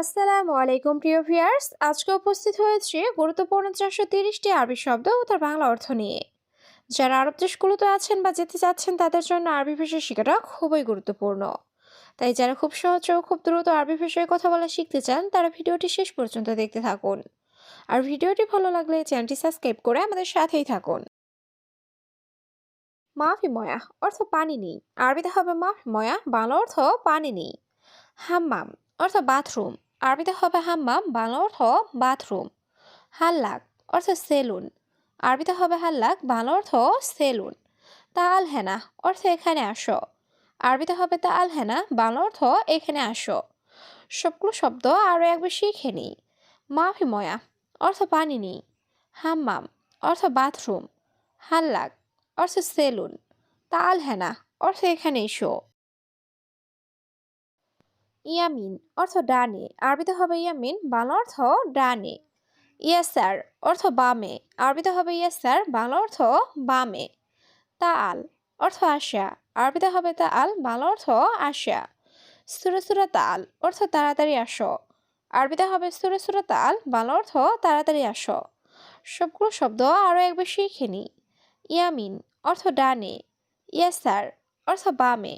আসসালামু আলাইকুম, প্রিয় ভিউয়ার্স। আজকে উপস্থিত হয়েছে গুরুত্বপূর্ণ চারশো তিরিশটি আরবি শব্দ ও তার বাংলা অর্থ নিয়ে। যারা আরব দেশগুলোতে আছেন বা যেতে চাচ্ছেন, তাদের জন্য আরবি ভাষা শেখাটা খুবই গুরুত্বপূর্ণ। তাই যারা খুব সহজে ও খুব দ্রুত আরবি ভাষায় কথা বলা শিখতে চান, তারা ভিডিওটি শেষ পর্যন্ত দেখতে থাকুন। আর ভিডিওটি ভালো লাগলে চ্যানেলটি সাবস্ক্রাইব করে আমাদের সাথেই থাকুন। মাফি ময়া অর্থ পানি নেই। আরবিতে হবে মাফি ময়া, বাংলা অর্থ পানি নেই। হাম্মাম অর্থ বাথরুম। আরবিতে হবে হাম্মাম বাংলা অর্থ বাথরুম। হাল্লাক, অর্থ সেলুন। আরবিতে হবে হাল্লাক বাংলা অর্থ সেলুন। তা আল হেনা অর্থ এখানে আসো। আরবিতে হবে তা আল হেনা বাংলা অর্থ এখানে আসো। সবগুলো শব্দ আরও একবার শিখে নিই। মাফি ময়া অর্থ পানি নেই। হাম্মাম, অর্থ বাথরুম। হাল্লাক, অর্থ সেলুন। তা আল হেনা অর্থ এখানে এসো। ইয়ামিন অর্থ ডানে। আরবিতে হবে ইয়ামিন, বাংলা অর্থ ডানে। ইয়াসার অর্থ বামে। আরবিতে হবে ইয়াসার, বাংলা অর্থ বামে। তাল অর্থ আশা। আরবিতে হবে তাল বাংলা অর্থ আশা। সুরে সুরে তাল অর্থ তাড়াতাড়ি আসো। আরবিতে হবে সুরে সুরে তাল বাংলা অর্থ তাড়াতাড়ি আসো। সবগুলো শব্দ আরও একবার শিখে নি। ইয়ামিন অর্থ ডানে। ইয়াসার অর্থ বামে।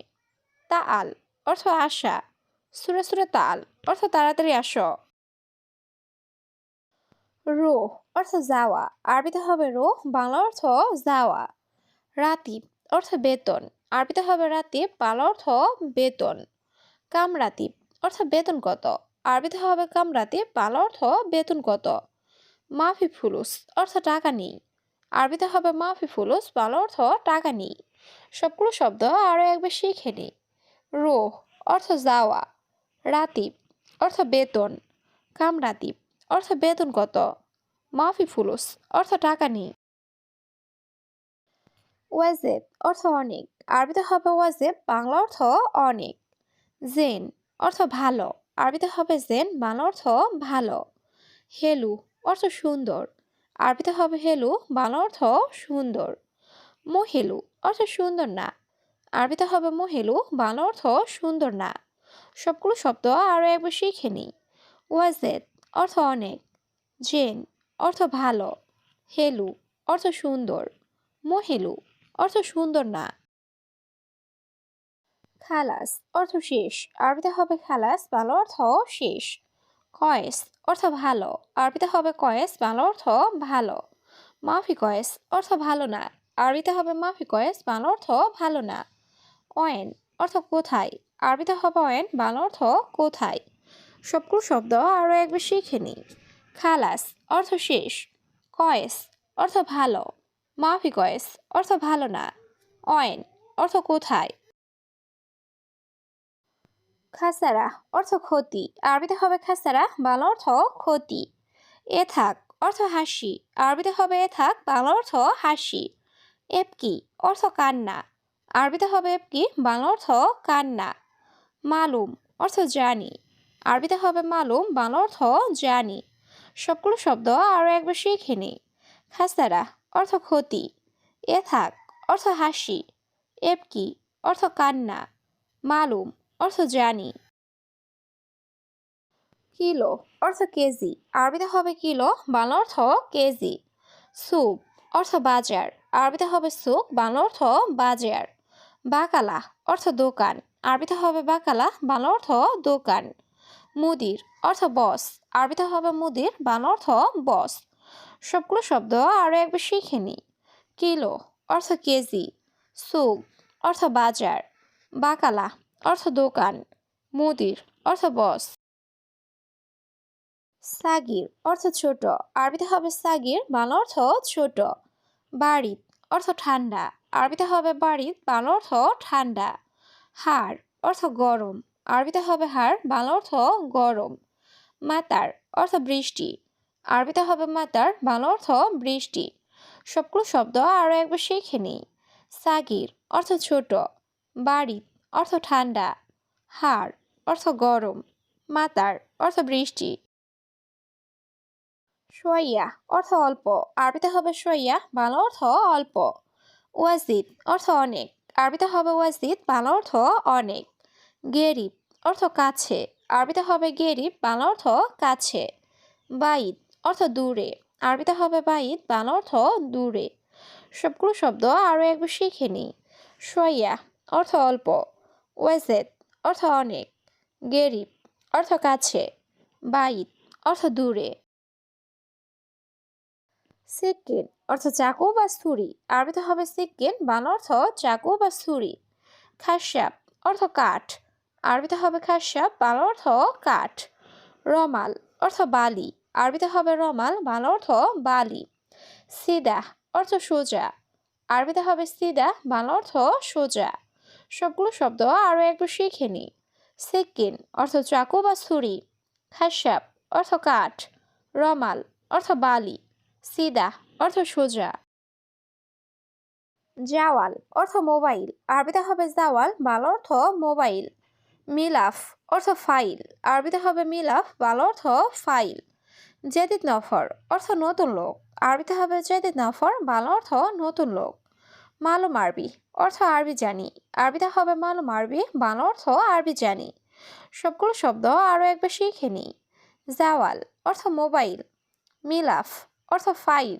তাল অর্থ আশা। সুরে সুরে তাল অর্থ তাড়াতাড়ি আসো। রোহ, অর্থ যাওয়া। আরবিতে হবে রোহ, বাংলা অর্থ যাওয়া। রাতিব, অর্থ বেতন। আরবিতে হবে রাতিব, বাংলা অর্থ বেতন। কামরাতিব, অর্থ বেতন কত আরবিতে হবে কামরাতিব, বাংলা অর্থ বেতন কত মাফি ফুলুস অর্থ টাকা নেই। আরবিতে হবে মাফি ফুলুস বাংলা অর্থ টাকা নেই। সবগুলো শব্দ আরও একবার শিখে নিই রোহ, অর্থ যাওয়া। রাতিব অর্থ বেতন। কামরাতিব অর্থ বেতন কত? মাফি ফুলুস অর্থ টাকা নেই ওয়াজেব অর্থ অনেক। আরবিতে হবে ওয়াজেব বাংলা অর্থ অনেক। জেন, অর্থ ভালো। আরবিতে হবে জেন, বাংলা অর্থ ভালো। হেলু, অর্থ সুন্দর। আরবিতে হবে হেলু, বাংলা অর্থ সুন্দর। মহেলু, অর্থ সুন্দর না। আরবিতে হবে মহেলু, বাংলা অর্থ সুন্দর না। সবগুলো শব্দ আরও একবার শিখে নিই। ওয়াজেদ অর্থ অনেক। জেন অর্থ ভালো। হেলু অর্থ সুন্দর। মহেলু অর্থ সুন্দর না। খালাস অর্থ শেষ। আরবিতে হবে খালাস বাংলা অর্থ শেষ। কয়েস অর্থ ভালো। আরবিতে হবে কয়েস বাংলা অর্থ ভালো। মাফি কয়েস অর্থ ভালো না। আরবিতে হবে মাফি কয়েস বাংলা অর্থ ভালো না। অয়েন অর্থ কোথায়? আরবিতে হবে অয়েন বাংলা অর্থ কোথায়? সবগুলো শব্দ আরও একবার শিখে নিই। খালাস অর্থ শেষ। কয়েস অর্থ ভালো। মাফি কয়েস অর্থ ভালো না। অয়েন অর্থ কোথায়? খাসারা অর্থ ক্ষতি। আরবিতে হবে খাসারা, বাংলা অর্থ ক্ষতি। এ থাক অর্থ হাসি। আরবিতে হবে এ থাক বাংলা অর্থ হাসি। এপকি অর্থ কান্না। আরবিতে হবে এপকি, বাংলা অর্থ কান্না। মালুম অর্থ জানি। আরবিতে হবে মালুম, বাংলা অর্থ জানি। সবগুলো শব্দ আরও একবার শিখে নিই খাসারা অর্থ ক্ষতি। এ থাক, অর্থ হাসি। এপকি অর্থ কান্না। মালুম, অর্থ জানি। কিলো, অর্থ কেজি। আরবিতে হবে কিলো, বাংলা অর্থ কেজি। সুপ, অর্থ বাজার। আরবিতে হবে সুক বাংলা অর্থ বাজার। বাকালা, অর্থ দোকান। আরবিতে হবে বাকালা, বাংলা অর্থ দোকান। মুদির অর্থ বস আরবিতে হবে মুদির, বাংলা অর্থ বস সবগুলো শব্দ আরও একবার শিখে নিই কিলো অর্থ কেজি। সুক অর্থ বাজার। বাকালা অর্থ দোকান। মুদির অর্থ বস সাগির অর্থ ছোট। আরবিতে হবে সাগির, বাংলা অর্থ ছোট। বাড়িত অর্থ ঠান্ডা। আরবিতে হবে বাড়িত, বাংলা অর্থ ঠান্ডা। হাড় অর্থ গরম। আরবিতে হবে হাড় বাংলা অর্থ গরম। মাতার অর্থ বৃষ্টি। আরবিতে হবে মাতার, বাংলা অর্থ বৃষ্টি। সবগুলো শব্দ আরও একবার শিখে নিই। সাগির অর্থ ছোট। বাড়ি অর্থ ঠান্ডা। হাড় অর্থ গরম। মাতার অর্থ বৃষ্টি। সোয়াইয়া অর্থ অল্প। আরবিতে হবে সোয়াইয়া, বাংলা অর্থ অল্প। ওয়াজিদ অর্থ অনেক। আরবিতে হবে ওয়াজিদ, বাংলা অর্থ অনেক। গেরিব অর্থ কাছে। আরবিতে হবে গেরিব, বাংলা অর্থ কাছে। বাইদ অর্থ দূরে। আরবিতে হবে বাইদ, বাংলা অর্থ দূরে। সবগুলো শব্দ আরও একবার শিখে নিই। সইয়া অর্থ অল্প। ওয়েজেদ অর্থ অনেক। গেরিব অর্থ কাছে। বাইদ অর্থ দূরে। সিক্কিন অর্থ চাকু বা ছুরি আরবিতে হবে সিক্কিন বাংলা অর্থ চাকু বা ছুরি খাসাব অর্থ কাঠ। আরবিতে হবে খাসাব বাংলা অর্থ কাঠ। রমাল অর্থ বালি। আরবিতে হবে রমাল বাংলা অর্থ বালি। সিদা অর্থ সোজা। আরবিতে হবে সিদা বাংলা অর্থ সোজা। সবগুলো শব্দ আরও একবার শিখে নিই সিক্কিন অর্থ চাকু বা ছুরি খাসাব অর্থ কাঠ। রমাল অর্থ বালি। সিদা, অর্থ সোজা। জাওয়াল, অর্থ মোবাইল। আরবিতে হবে জাওয়াল, বাল অর্থ মোবাইল। মিলাফ, অর্থ ফাইল। আরবিতে হবে মিলাফ, বাল অর্থ ফাইল। জেদিদ নফর, অর্থ নতুন লোক। আরবিতে হবে জেদিদ নফর, বাল অর্থ নতুন লোক। মালুম আরবি, অর্থ আরবি জানি। আরবিতে হবে মালুম আরবি, বাংলা অর্থ আরবি জানি। সবগুলো শব্দ আরও একবার শিখে নিই। জাওয়াল, অর্থ মোবাইল। মিলাফ অর্থ ফাইল,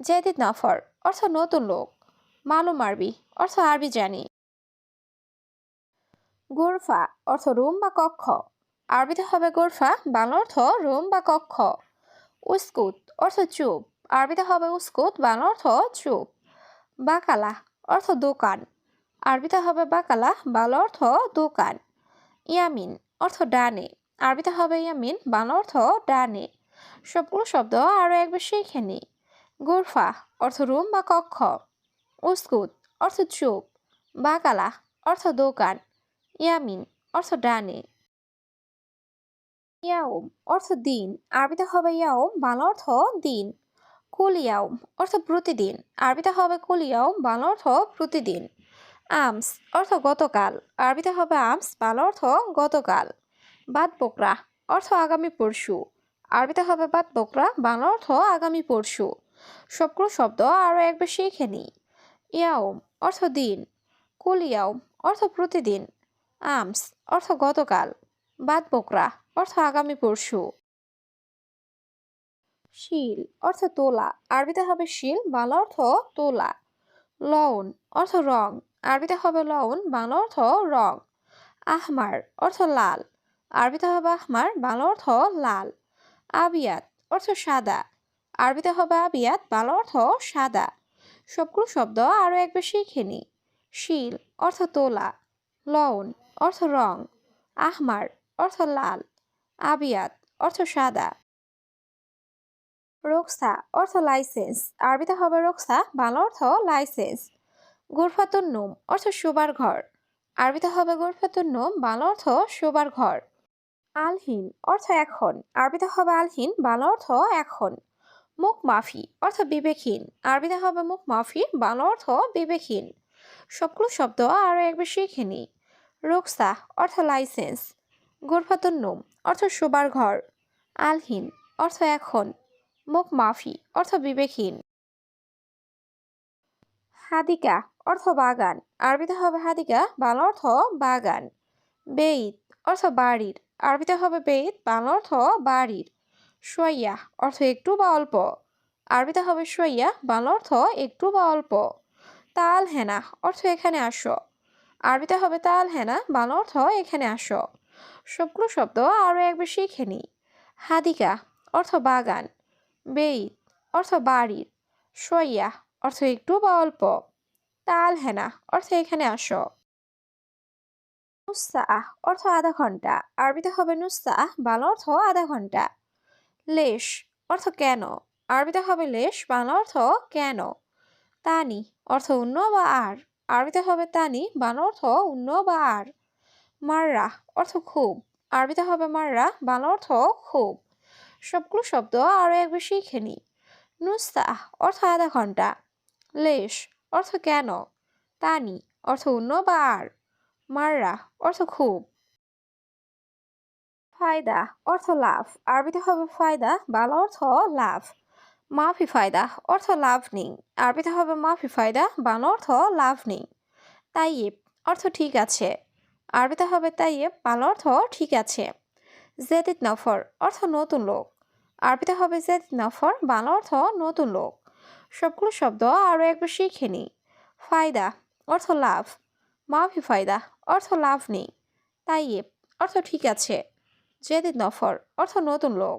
জেদিদ নফর, অর্থ নতুন লোক, মালুম আরবি, অর্থ আরবি জানি। গোরফা, অর্থ রুম বা কক্ষ। আরবিতে হবে গোরফা, বাংলা অর্থ রুম বা কক্ষ। উস্কুত, অর্থ চুপ। আরবিতে হবে উস্কুত, বাংলা অর্থ চুপ। বাকালা, অর্থ দোকান। আরবিতে হবে বাকালা, বাংলা অর্থ দোকান। ইয়ামিন, অর্থ ডানে। আরবিতে হবে ইয়ামিন, বাংলা অর্থ ডানে। সবগুলো শব্দ আরও একবার শিখে নিই গোরফা, অর্থ রুম বা কক্ষ। উস্কুত, অর্থ চুপ। বাকালা, অর্থ দোকান। ইয়ামিন, অর্থ ডানে। ইয়াউম, অর্থ দিন। আরবিতে হবে ইয়াউম, বাংলা অর্থ দিন। কুল ইয়াউম অর্থ প্রতিদিন। আরবিতে হবে কুল ইয়াউম বাংলা অর্থ প্রতিদিন। আমস, অর্থ গতকাল। আরবিতে হবে আমস, বাংলা অর্থ গতকাল। বাদ বকরা অর্থ আগামী পরশু। আরবিতে হবে বাদ বকরা বাংলা অর্থ আগামী পরশু। সবগুলো শব্দ আরও একবার শিখে নিই। ইয়াউম অর্থ দিন। কুল ইয়াউম অর্থ প্রতিদিন। আমস, অর্থ গতকাল। বাদ বকরা, অর্থ আগামী পরশু। শিল, অর্থ তোলা। আরবিতে হবে শিল বাংলা অর্থ তোলা। লউন অর্থ রং। আরবিতে হবে লউন বাংলা অর্থ রং। আহমার, অর্থ লাল। আরবিতে হবে আহমার বাংলা অর্থ লাল। আবিয়াত অর্থ সাদা। আরবিতে হবে আবিয়াত, বাংলা অর্থ সাদা। সবগুলো শব্দ আরও একবার শিখে নিই শিল অর্থ তোলা। লউন অর্থ রং। আহমার অর্থ লাল। আবিয়াত অর্থ সাদা। রোকসা অর্থ লাইসেন্স। আরবিতে হবে রোকসা, বাংলা অর্থ লাইসেন্স। গুরফাতুন নুম অর্থ শোবার ঘর। আরবিতে হবে গুরফাতুন নোম, বাংলা অর্থ শোবার ঘর। আলহিন অর্থ এখন। আরবিতে হবে আলহীন, বাংলা অর্থ এখন। মুখ মাফি, অর্থ বিবেকহীন। আরবিতে হবে মুখ মাফি, বাংলা অর্থ বিবেকহীন। সবগুলো শব্দ আরও একবার শিখে নিই। রোকসা, অর্থ লাইসেন্স। গুরফাতুন নুম, অর্থ শোবার ঘর। আলহীন, অর্থ এখন। মুখ মাফি, অর্থ বিবেকহীন। হাদিকা, অর্থ বাগান। আরবিতে হবে হাদিকা, বাংলা অর্থ বাগান। বেইত অর্থ বাড়ির। আরবিতে হবে বেইত বাংলা অর্থ বাড়ির। সইয়া অর্থ একটু বা অল্প। আরবিতে হবে সইয়া বাংলা অর্থ একটু বা অল্প। তাল হেনা অর্থ এখানে আসো। আরবিতে হবে তাল হেনা বাংলা অর্থ এখানে আসো। সবগুলো শব্দ আরও একবার শিখে নিই। হাদিকা, অর্থ বাগান। বেইত, অর্থ বাড়ির। সইয়া অর্থ একটু বা অল্প। তাল হেনা অর্থ এখানে আসো। নুসা অর্থ আধা ঘণ্টা। আরবিতে হবে নুসাহ বাংলা অর্থ আধা ঘণ্টা। লেশ অর্থ কেন? আরবিতে হবে লেশ, বাংলা অর্থ কেন? তানি অর্থ অন্য বা আর। আরবিতে হবে তানি, বাংলা অর্থ অন্য বা আর। মাররা অর্থ খুব। আরবিতে হবে মাররা, বাংলা অর্থ খুব। সবগুলো শব্দ আরও একবার শিখে নিই। নুস্তা অর্থ আধা ঘণ্টা। লেশ অর্থ কেন? তানি অর্থ অন্য বা আর। মাররা, অর্থ খুব। ফায়দা, অর্থ লাভ। আরবিতে হবে ফায়দা, বাংলা অর্থ লাভ। মাফি ফায়দা, অর্থ লাভ নেই। আরবিতে হবে মাফি ফায়দা, বাংলা অর্থ লাভ নেই। তাইয়েব অর্থ ঠিক আছে। আরবিতে হবে তাইয়েব বাংলা অর্থ ঠিক আছে। জেদিদ নফর, অর্থ নতুন লোক। আরবিতে হবে জেদিদ নফর, বাংলা অর্থ নতুন লোক। সবগুলো শব্দ আরও একবার শিখে নিই। ফায়দা, অর্থ লাভ। মাফি ফায়দা অর্থ লাভ নেই। তাই অর্থ ঠিক আছে। জেদিদ নফর অর্থ নতুন লোক।